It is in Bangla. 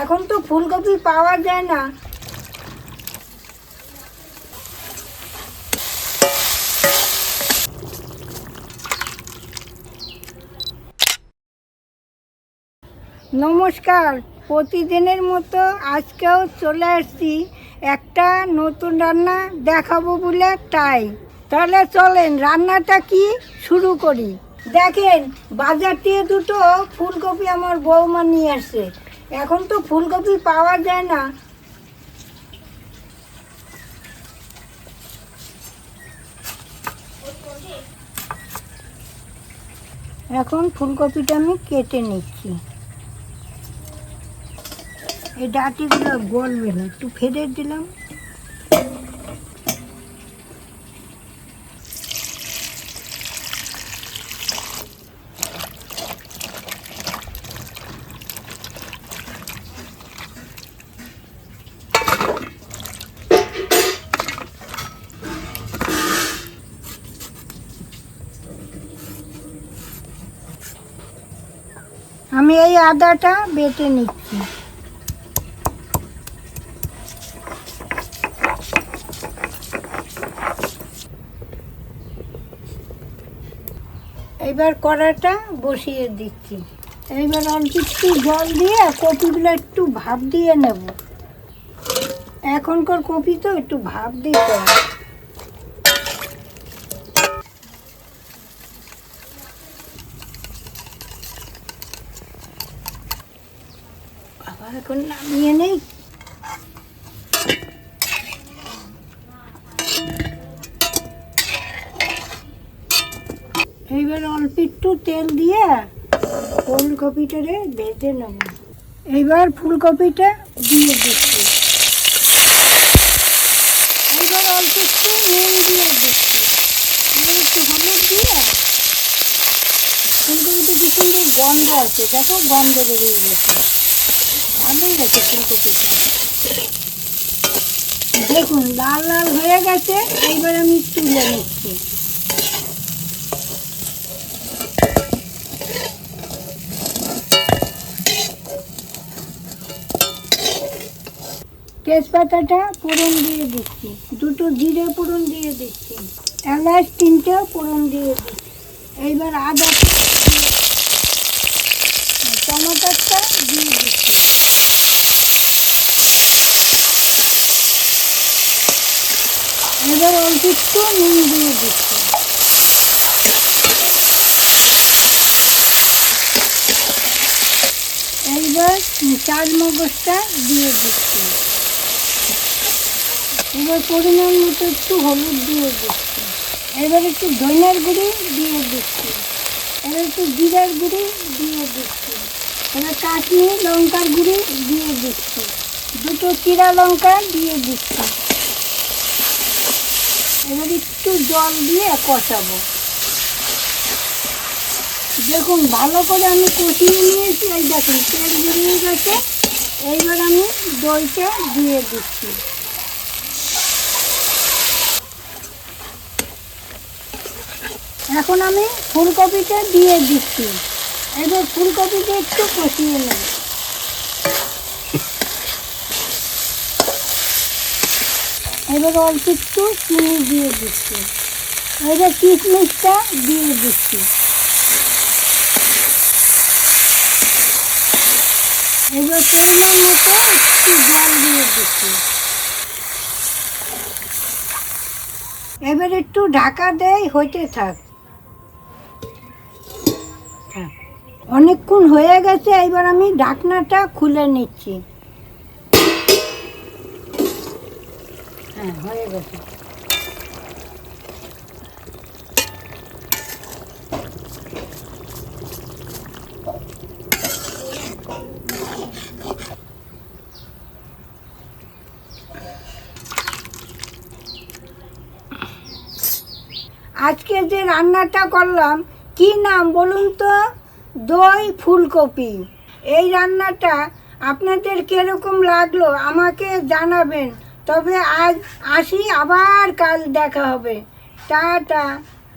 এখন তো ফুলকপি পাওয়া যায় না। নমস্কার, প্রতিদিনের মতো আজকেও চলে আসছি একটা নতুন রান্না দেখাবো বলে তাই। তাহলে চলেন, রান্নাটা কি শুরু করি? দেখেন, বাজার থেকে দুটো ফুলকপি আমার বৌমা নিয়ে আসছে এখন তো ফুলকপি পাওয়া যায় না। এখন ফুলকপিটা আমি কেটে নিচ্ছি। এই ডাটিগুলো গলবে না, একটু ফেটে দিলাম। আমি এই আদাটা বেটে নিচ্ছি। এবার কড়াটা বসিয়ে দিচ্ছি। এইবার অল্প একটু জল দিয়ে কপিগুলো একটু ভাপ দিয়ে নেব। এখনকার কপি তো একটু ভাপ দিতে হবে। এখন নামিয়ে নেই। এইবার অল্প একটু তেল দিয়ে ফুলকপিটারে ভেজে নেব। এইবার ফুলকপিটা দিয়ে দিচ্ছি। এইবার অল্প একটু নুন দিয়ে দিচ্ছি। এবার একটু হলুদ দিয়ে। ফুলকপিটা কি সুন্দর গন্ধ আছে দেখো গন্ধ বেরিয়ে গেছে। ভালোই গেছে ফুলকপিটা দেখুন, লাল লাল হয়ে গেছে, এইবার আমি তুলে নিচ্ছি। তেজপাতাটা ফোড়ন দিয়ে দিচ্ছি, দুটো জিরে ফোড়ন দিয়ে দিচ্ছি, এলাচ তিনটে ফোড়ন দিয়ে দিচ্ছি। এইবার আদা টমাটারটা দিয়ে দিচ্ছি। এবার অল্প একটু নুন দিয়ে দিচ্ছি এইবার চার মগজটা দিয়ে দিচ্ছি। এবার পরিমাণ মতো একটু হলুদ দিয়ে দিচ্ছি। এবার একটু ধনিয়ার গুঁড়ি দিয়ে দিচ্ছি। এবার একটু জিরার গুঁড়ি দিয়ে দিচ্ছি। এবার কাশ্মীর লঙ্কার গুঁড়ি দিয়ে দিচ্ছি। দুটো চিরা লঙ্কা দিয়ে দিচ্ছি। এবার একটু জল দিয়ে কষাবো। দেখুন, ভালো করে আমি কষিয়ে নিয়েছি। এই দেখুন, তেল বেরিয়ে গেছে। এইবার আমি দইটা দিয়ে দিচ্ছি। এখন আমি ফুলকপিটা দিয়ে দিচ্ছি। এবার ফুলকপিটা একটু কষিয়ে নেব। এবার অল্প একটু চিনি দিয়ে দিচ্ছি। এবার কিশমিশটা দিয়ে দিচ্ছি। এবার পরিমাণ মতো একটু জল দিয়ে দিচ্ছি। এবার একটু ঢাকা দেয়, হইতে থাক। থাক। অনেকক্ষণ হয়ে গেছে, এবার আমি ঢাকনাটা খুলে নিচ্ছি। হ্যাঁ হয়ে গেছে। আজকে যে রান্নাটা করলাম, কি নাম বলুন তো? দই ফুলকপি। এই রান্নাটা আপনাদের কীরকম লাগল আমাকে জানাবেন। তবে আজ আসি আবার কাল দেখা হবে। টাটা।